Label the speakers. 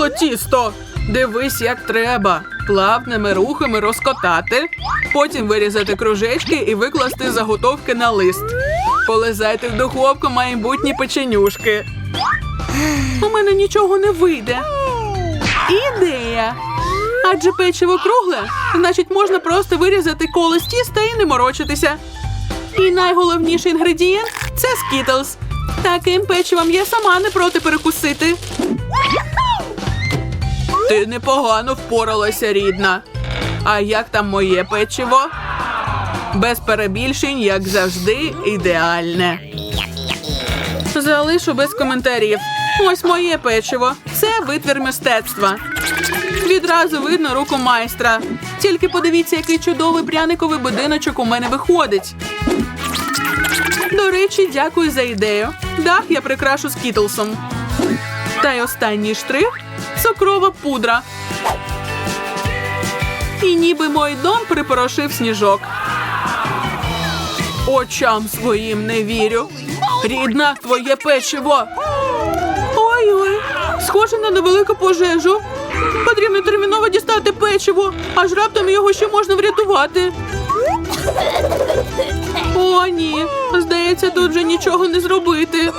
Speaker 1: вийшло тісто. Дивись, як треба. Плавними рухами розкотати, потім вирізати кружечки і викласти заготовки на лист. Полизайте в духовку майбутні печенюшки. У мене нічого не вийде. Ідея. Адже печиво кругле, значить можна просто вирізати коло з тіста і не морочитися. І найголовніший інгредієнт це скітлз. Таким печивом я сама не проти перекусити. Ти непогано впоралася, рідна. А як там моє печиво? Без перебільшень, як завжди, ідеальне. Залишу без коментарів. Ось моє печиво. Це витвір мистецтва. Відразу видно руку майстра. Тільки подивіться, який чудовий пряниковий будиночок у мене виходить. До речі, дякую за ідею. Дах я прикрашу скітлсом. Та й останній штрих цукрова пудра. І ніби мой дом припорошив сніжок. Очам своїм не вірю. Рідна, твоє печиво. Ой-ой, схоже на невелику пожежу. Потрібно терміново дістати печиво, аж раптом його ще можна врятувати. О, ні. Здається, тут вже нічого не зробити.